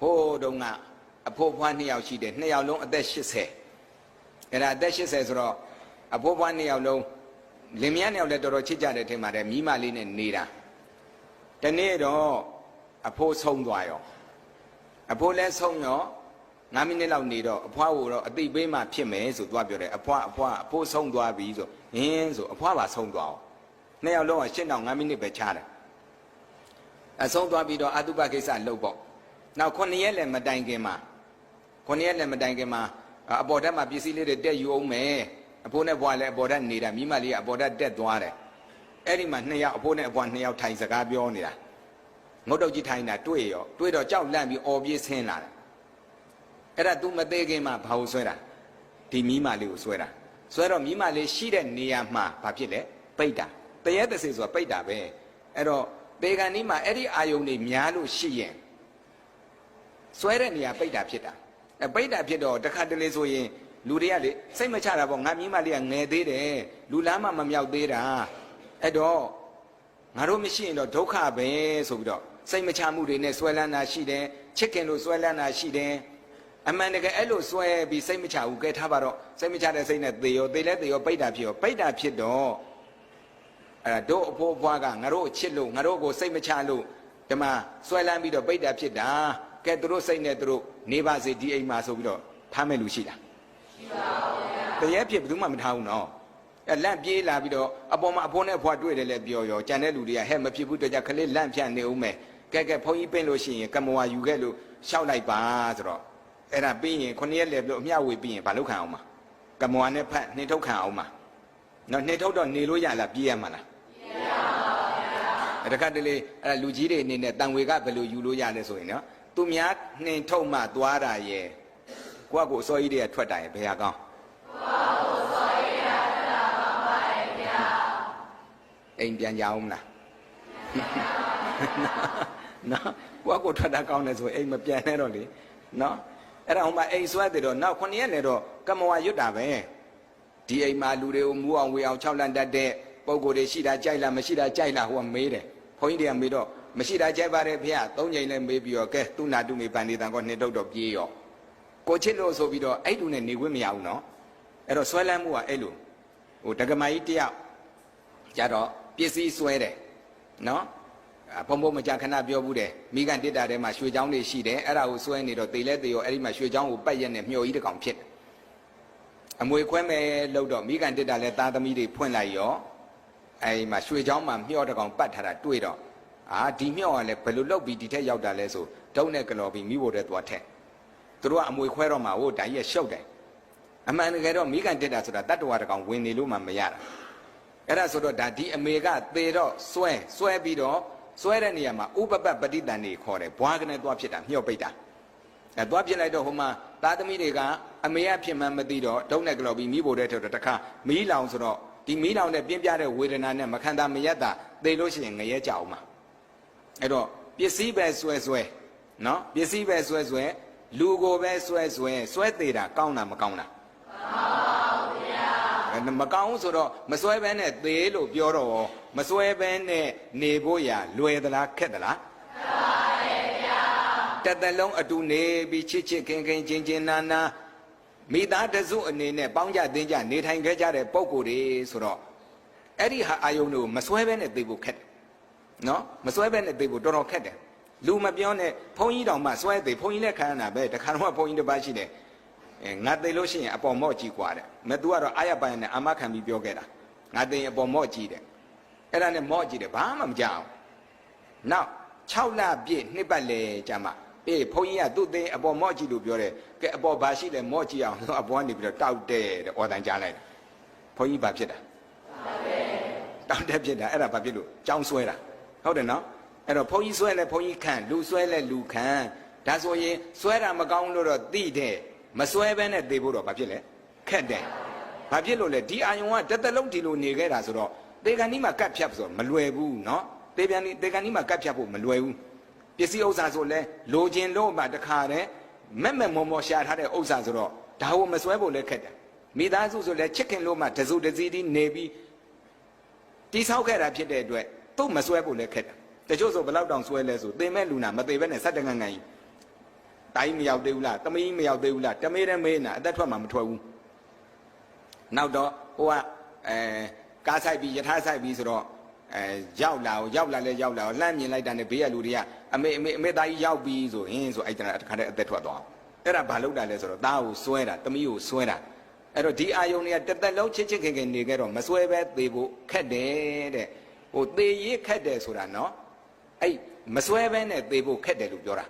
ဟိုးတုန်းကအဖိုးဖွားနှစ်ယောက်ရှိတယ်နှစ်ယောက်လုံးအသက်80အဲ့ဒါအသက်80ဆိုတော့အဖိုးဖွားနှစ်ယောက်လုံးလင်မယားနှစ်ယောက်လည်းတော်တော်ချစ်ကြတယ်ထင်ပါတယ်မိမလေးနဲ့နေတာတနေ့တော့အဖိုးဆုံးသွားရောအဖိုးလည်းဆုံးရော9မိနစ်လောက်နေတော့အဖွားကိုတော့အတိပေးမှဖြစ်မယ်ဆိုသွားပြောတယ်အဖွားအဖွားအဖိုးဆုံးသွားပြီဆိုဟင်းဆိုအဖွားပါဆုံးသွားအောင်နှစ်ယောက်လုံးကရှင်းတော့9မိနစ်ပဲချားတယ်အဆုံးသွားပြီးတော့အတုပကိစ္စလှုပ်ပေါ့ နောက်9ရက်လည်းမတိုင်ခင်မှာ9ရက်လည်းမတိုင်ခင်မှာအပေါ်တက်မှာပစ္စည်းလေးတွေတက်ယူအောင်မယ်အဖိုးနဲ့ဘွားလည်းအပေါ်တက်နေတာမိမလေးကအပေါ်တက်တက်သွားတယ်အဲ့ဒီမှာနှစ်ယောက်အဖိုးနဲ့အဘွားနှစ်ယောက်ထိုင်စကားပြောနေတာငုတ်တုတ်ကြီးထိုင်တာတွေ့ရောတွေ့တော့ကြောက်လန့်ပြီးအော်ပြေးဆင်းလာတယ်အဲ့ဒါ तू မသေးခင်မှာဘာလို့ဆွဲတာဒီမိမလေးကိုဆွဲတာဆွဲတော့မိမလေးရှိတဲ့နေရာမှာဘာဖြစ်လဲပိတ်တာတရဲတစေဆိုတာပိတ်တာပဲအဲ့တော့ဒေဂန်ဒီမှာအဲ့ဒီအာယုန်တွေများလို့ရှိရင် ဆွဲတဲ့နေရာပိတ်တာဖြစ်တာအဲပိတ်တာဖြစ်တော့တခါတလေဆိုရင်လူတွေကလေစိတ်မချတာပေါ့ငါမိမလေးကငယ်သေးတယ်လူလားမှမမြောက်သေးတာအဲ့တော့ငါတို့မရှိရင်တော့ဒုက္ခပဲဆိုပြီးတော့စိတ်မချမှုတွေနဲ့ဆွဲလန်းတာရှိတယ်ချစ်ခင်လို့ဆွဲလန်းတာရှိတယ်အမှန်တကယ်အဲ့လိုဆွဲပြီးစိတ်မချဘူးကဲထားပါတော့စိတ်မချတဲ့စိတ်နဲ့သေရောသေလဲသေရောပိတ်တာဖြစ်ရောပိတ်တာဖြစ်တော့အဲ့ဒါတို့အဖိုးအဖွားကငါတို့ချစ်လို့ငါတို့ကိုစိတ်မချလို့ဒီမှာဆွဲလန်းပြီးတော့ပိတ်တာဖြစ်တာ ကဲသူတို့စိတ်နဲ့သူတို့နေပါစေဒီအိမ်မှာဆိုပြီးတော့ထားမဲ့လူရှိတာရှိပါဘူးဗျာတရေဖြစ်ဘယ်သူမှမထားဘူးနော်အဲလန့်ပြေးလာပြီးတော့အပေါ်မှာအဖိုးနဲ့အဖွားတွေ့တယ်လဲပြောရောကြံတဲ့လူတွေကဟဲ့မဖြစ်ဘူးတော့ကြခလေးလန့်ဖြန့်နေဦးမယ်ကဲကဲဘုန်းကြီးပင်းလို့ရှိရင်ကမ္မဝါယူခဲ့လို့ရှောက်လိုက်ပါဆိုတော့အဲ့ဒါပြီးရင်ခုနှစ်ရက်လေလို့အမျှဝေပြီးရင်ဘာလုပ်ခံအောင်မှာကမ္မဝါနဲ့ဖတ်နှင်ထုတ်ခံအောင်မှာနော်နှင်ထုတ်တော့နေလို့ရလားပြေးရမှာလားတခါတလေအဲ့ဒါလူကြီးတွေအနေနဲ့တန်ဝေကဘယ်လိုယူလို့ရလဲဆိုရင်နော် သူများနှင်ထုတ်မှသွားတာရဲ့ကိုကကိုအစောကြီးတွေကထွက်တာရဲ့ဘယ်ဟာကောင်းအိမ်ပြန်ကြအောင်မလားနော်ကိုကကိုထွက်တာကောင်းတယ်ဆိုအိမ်မပြန်နဲ့တော့လေနော်အဲ့ဒါဟိုမှာအိမ်ဆွဲတယ်တော့နောက်ခုနှစ်ရက်နေတော့ကမ္မဝါရွတ်တာပဲဒီအိမ်မှာလူတွေကိုမူအောင်ဝေအောင်၆လန့်တတ်တဲ့ပုံကိုယ်တွေရှိတာကြိုက်လားမရှိတာကြိုက်လားဟိုကမေးတယ်ဘုန်းကြီးတွေကမေးတော့ မရှိတာကြိုက်ပါတယ်ဖေ။သုံးချိန်လည်းမေးပြီးတော့ကဲသူနာတုမေပန်နေတန်ကောနှစ်တုတ်တော့ပြေးရောကိုချစ်လို့ဆိုပြီးတော့အဲ့လူနဲ့နေခွင့်မရဘူးနော်အဲ့တော့ဆွဲလန်းမှုကအဲ့လိုဟိုဒကမာကြီးတယောက်ကြတော့ပစ္စည်းဆွဲတယ်နော်ဘုံဘုံမကြခဏပြောဘူးတယ်မိကန်တစ်တာထဲမှာရွှေချောင်းတွေရှိတယ်အဲ့ဒါကိုဆွဲနေတော့တေလဲတေရောအဲ့ဒီမှာရွှေချောင်းကိုပတ်ရက်နဲ့မျှော်ကြီးတစ်ကောင်ဖြစ်တယ်အမွေခွဲမဲ့လို့တော့မိကန်တစ်တာလဲသားသမီးတွေဖွင့်လိုက်ရောအဲ့ဒီမှာရွှေချောင်းမှာမျှော်တစ်ကောင်ပတ်ထားတာတွေ့တော့ အာဒီမျှော်ကလည်းဘယ်လိုလုပ်ပြီးဒီထက်ရောက်တာလဲဆိုဒုံနဲ့ကလော်ပြီးမိဖို့တဲ့သွားထက်သူတို့ကအမွေခွဲတော့မှဟိုတိုင်ရက်ရှုပ်တယ်အမှန်တကယ်တော့မိကန်တစ်တာဆိုတာတတ္တဝါတစ်ကောင်ဝင်နေလို့မှမရတာအဲ့ဒါဆိုတော့ဒါဒီအမေကသေတော့စွဲစွဲပြီးတော့စွဲတဲ့နေရာမှာဥပပပฏิတန်နေခေါ်တယ်ဘွားကနေသွားဖြစ်တာမျှော့ပိတ်တာအဲသွားဖြစ်လိုက်တော့ဟိုမှာသားသမီးတွေကအမေကဖြစ်မှန်းမသိတော့ဒုံနဲ့ကလော်ပြီးမိဖို့တဲ့ထော်တခါမီးလောင်ဆိုတော့ဒီမီးလောင်နဲ့ပြင်းပြတဲ့ဝေဒနာနဲ့မခံတာမရက်တာသေလို့ရှိရင်ငရဲကြအောင်မှာ အဲ့တော့ပစ္စည်းပဲဆွဲဆွဲနော်ပစ္စည်းပဲဆွဲဆွဲလူကိုပဲဆွဲဆွဲဆွဲသေးတာကောင်းတာမကောင်းတာမကောင်းဆိုတော့မစွဲဘဲနဲ့သေလို့ပြောတော့မစွဲဘဲနဲ့နေဖို့ရလွယ်သလားခက်သလားတသက်လုံးအတူနေပြီးချစ်ချစ်ခင်ခင်ချင်းချင်းနာနာမိသားတစုအနေနဲ့ပေါင်းကြတင်းကြနေထိုင်ခဲ့ကြတဲ့ပုံကိုယ်တွေဆိုတော့အဲ့ဒီဟာအာယုံတို့မစွဲဘဲနဲ့သေဖို့ခက်တယ် နော်မစွဲဘဲနဲ့သေဖို့တော်တော်ခက်တယ်လူမပြောနဲ့ဘုန်းကြီးတော်မှစွဲသေးဘုန်းကြီးလည်းခံရတာပဲတခါတော့ဘုန်းကြီးတစ်ပါးရှိတယ်အဲငါသိလို့ရှိရင်အပေါ်မော့ကြည့်กว่าတဲ့မသူကတော့အာရပိုင်နဲ့အာမခံပြီးပြောခဲ့တာငါသိရင်အပေါ်မော့ကြည့်တယ်အဲ့ဒါနဲ့မော့ကြည့်တယ်ဘာမှမကြောက်နောက်6လပြည့်နှစ်ပတ်လေကြာမှအေးဘုန်းကြီးကသူ့သိအပေါ်မော့ကြည့်လို့ပြောတယ်ကဲအပေါ်ဘာရှိလဲမော့ကြည့်အောင်ဆိုအပေါ်ကနေပြီးတော့တောက်တဲ့တဲ့အော်တန်ကြားလိုက်တယ်ဘုန်းကြီးဘာဖြစ်တာတောက်တဲ့ဖြစ်တာအဲ့ဒါဘာဖြစ်လို့ကြောင်းဆွဲတာ ဟုတ်တယ်နော်အဲ့တော့ဘုန်းကြီးဆွဲလဲဘုန်းကြီးခံလူဆွဲလဲလူခံဒါဆိုရင်ဆွဲတာမကောင်းလို့တော့သိတဲ့မဆွဲဘဲနဲ့သေဖို့တော့ဘာဖြစ်လဲခက်တယ်ဘာဖြစ်လို့လဲဒီအာယုံကတသက်လုံးဒီလိုနေခဲ့တာဆိုတော့သေကန်ဒီမှာကတ်ဖြတ်ဆိုတော့မလွယ်ဘူးနော်သေပြန်ဒီသေကန်ဒီမှာကတ်ဖြတ်ဖို့မလွယ်ဘူးပစ္စည်းဥစ္စာဆိုလဲလိုချင်လို့မှတခါတည်းမက်မက်မော်မော်ရှာထားတဲ့ဥစ္စာဆိုတော့ဒါဟုတ်မစွဲဖို့လဲခက်တယ်မိသားစုဆိုလဲချစ်ခင်လို့မှတစုတစည်းတည်းနေပြီးတိဆောက်ခဲ့တာဖြစ်တဲ့အတွက် သူ့မစွဲဖို့လည်းခက်တယ်တချို့ဆိုဘယ်လောက်တောင်စွဲလဲဆိုသေမဲ့လူနာမသေဘဲနဲ့စက်တငန်းငန်းကြီးတိုင်းမရောက်သေးဘူးလားတမီးမရောက်သေးဘူးလားတမေးတဲ့မေးနေတာအသက်ထွက်မှာမထွက်ဘူးနောက်တော့ဟိုကအဲကားဆိုင်ပြီးယထာဆိုင်ပြီးဆိုတော့အဲရောက်လာကိုရောက်လာလဲရောက်လာကိုလှမ်းမြင်လိုက်တာနဲ့ဘေးကလူတွေကအမေအမေအမေသားကြီးရောက်ပြီးဆိုရင်ဆိုအဲ့တခါတည်းအသက်ထွက်သွားအောင်အဲ့ဒါဘာလုပ်တာလဲဆိုတော့သားကိုစွဲတာတမီးကိုစွဲတာအဲ့တော့ဒီအာယုန်တွေကတစ်သက်လုံးချစ်ချစ်ခင်ခင်နေခဲ့တော့မစွဲပဲသေဖို့ခက်တယ်တဲ့ ဟိုသေရေးခက်တယ်ဆိုတာနော်အဲ့မစွဲပဲနဲ့သေဖို့ခက်တယ်လို့ပြောတာ